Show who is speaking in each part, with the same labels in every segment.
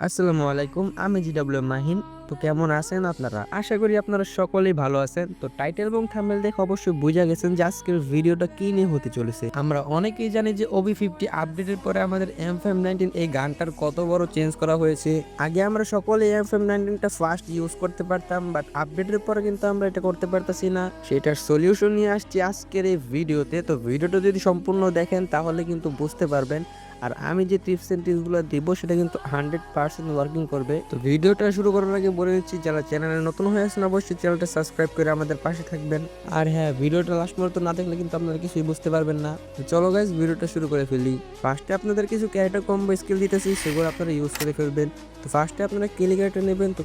Speaker 1: আসসালামু আলাইকুম আমি জিডাব্লিউ মাহিন তো কেমন আছেন আপনারা? আশা করি আপনারা সকলেই ভালো আছেন। তো টাইটেল এবং থাম্বনেল দেখে অবশ্যই বুঝা গেছেন যে আজকের ভিডিওটা কি নিয়ে হতে চলেছে। আমরা অনেকেই জানি যে ওবি ফিফটি আপডেটের পরে আমাদের এম ফাইভ নাইনটিন এই গানটার কত বড় চেঞ্জ করা হয়েছে। আগে আমরা সকলে এম ফাইভ নাইনটিনটা ফার্স্ট ইউজ করতে পারতাম বাট আপডেটের পরে কিন্তু আমরা এটা করতে পারতাছি না। সেটার সলিউশন নিয়ে আসছি আজকের এই ভিডিওতে। তো ভিডিওটা যদি সম্পূর্ণ দেখেন, তাহলে কিন্তু বুঝতে পারবেন। আর আমি যে টিপস এন্ড টিপসগুলো দিব, সেটা কিন্তু হান্ড্রেড পার্সেন্ট ওয়ার্কিং করবে। তো ভিডিওটা শুরু করার আগে বলে দিচ্ছি যারা চ্যানেলে নতুন হয়ে আছেন অবশ্যই চ্যানেলটা সাবস্ক্রাইব করে আমাদের পাশে থাকবেন। আর হ্যাঁ ভিডিওটা লাস্ট পর্যন্ত না দেখলে কিন্তু আপনারা কিছুই বুঝতে পারবেন না। তো চলো গাইজ ভিডিওটা শুরু করে ফেলি। ফার্স্টে আপনাদের কিছু ক্যারেক্টার কম্বো স্কিল দিতেছি সেগুলো আপনারা ইউজ করে ফেলবেন। তো ফার্স্টে আপনারা ক্যালিকুলেটর নেবেন তো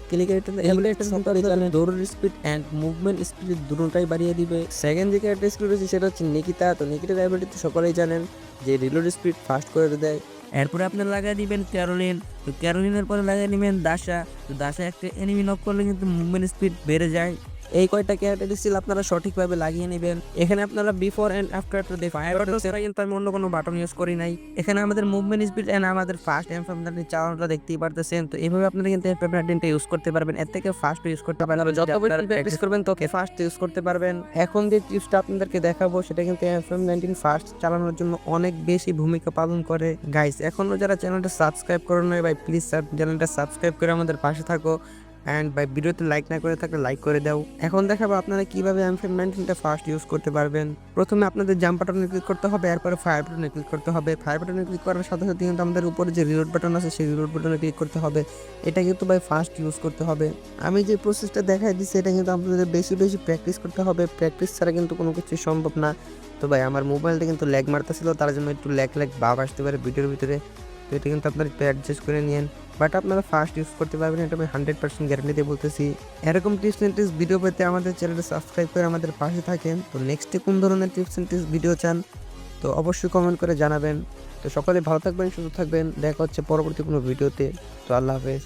Speaker 1: একটা সংখ্যা এখানে দৌড়ের স্পিড অ্যান্ড মুভমেন্ট স্পিড দুটোটাই বাড়িয়ে দিবে। সেকেন্ড যে ক্যারেক্টার স্কিল রয়েছে সেটা হচ্ছে নিকিতা তো নিকিতার অ্যাবিলিটি তো সকলেই জানেন যে রিলোড স্পিড ফাস্ট করে দেয়। এরপরে আপনি লাগিয়ে দিবেন ক্যারোলিন। তো ক্যারোলিনের পরে লাগিয়ে নেবেন দাসা। তো দাসা একটা এনিমি নক করলে কিন্তু মুভমেন্ট স্পিড বেড়ে যায়। এই কয়টা ক্যারেক্টার স্কিল আপনারা সঠিকভাবে লাগিয়ে নেবেন? এখানে আপনারা বিফোর এন্ড আফটার টু দে ফায়ার সেটা কিন্তু আমি অন্য কোনো বাটন ইউজ করি নাই। এখানে আমাদের মুভমেন্ট স্পিড এন্ড আমাদের ফাস্ট এম ফ্যামিলি চালানোটা দেখতেই পারতেছেন। তো এইভাবে আপনারা কিন্তু এম ফ্যামিলিটা ইউজ করতে পারবেন। এর থেকে ফাস্ট ইউজ করতে পারবেন। যত প্র্যাকটিস করবেন তোকে ফাস্ট ইউজ করতে পারবেন। এখন যে টিপসটা আপনাদেরকে দেখাবো সেটা কিন্তু এফ এম নাইনটিন ফাস্ট চালানোর জন্য অনেক বেশি ভূমিকা পালন করে। গাইস এখনও যারা চ্যানেলটা সাবস্ক্রাইব করে নয় ভাই প্লিজ চ্যানেলটা সাবস্ক্রাইব করে আমাদের পাশে থাকো। অ্যান্ড ভাই ভিডিওতে লাইক না করে থাকলে লাইক করে দাও। এখন দেখাবো আপনারা কীভাবে এম ফেম নাইনটিনটা ফার্স্ট ইউজ করতে পারবেন। প্রথমে আপনাদের জাম্প বাটনে ক্লিক করতে হবে, এরপরে ফায়ার বাটনে ক্লিক করতে হবে। ফায়ার বাটনে ক্লিক করার সাথে সাথে কিন্তু আমাদের উপরে যে রিলোড বাটন আছে, সেই রিলোড বাটনে ক্লিক করতে হবে। এটা কিন্তু ভাই ফার্স্ট ইউজ করতে হবে। আমি যে প্রসেসটা দেখাই দিচ্ছি, এটা কিন্তু আপনাদের বেশি বেশি প্র্যাকটিস করতে হবে। প্র্যাকটিস ছাড়া কিন্তু কোনো কিছুই সম্ভব না। তো ভাই, আমার মোবাইলটা কিন্তু ল্যাগ মারতেছিল, তার জন্য একটু ল্যাগ ল্যাগ ভাব আসতে পারে ভিডিওর ভিতরে। তো এটা কিন্তু আপনারা একটু অ্যাডজাস্ট করে নিন বাট আপনারা ফার্স্ট ইউজ করতে পারবেন, এটা আমি হান্ড্রেড পার্সেন্ট গ্যারান্টি দিয়ে বলতেছি। এরকম টিপস অ্যান্ড টিপস ভিডিও পেতে আমাদের চ্যানেলটা সাবস্ক্রাইব করে আমাদের পাশে থাকেন। তো নেক্সটে কোন ধরনের টিপস অ্যান্ড টিপস ভিডিও চান, তো অবশ্যই কমেন্ট করে জানাবেন। তো সকলে ভালো থাকবেন, সুস্থ থাকবেন। দেখা হচ্ছে পরবর্তী কোনো ভিডিওতে তো আল্লাহ হাফেজ।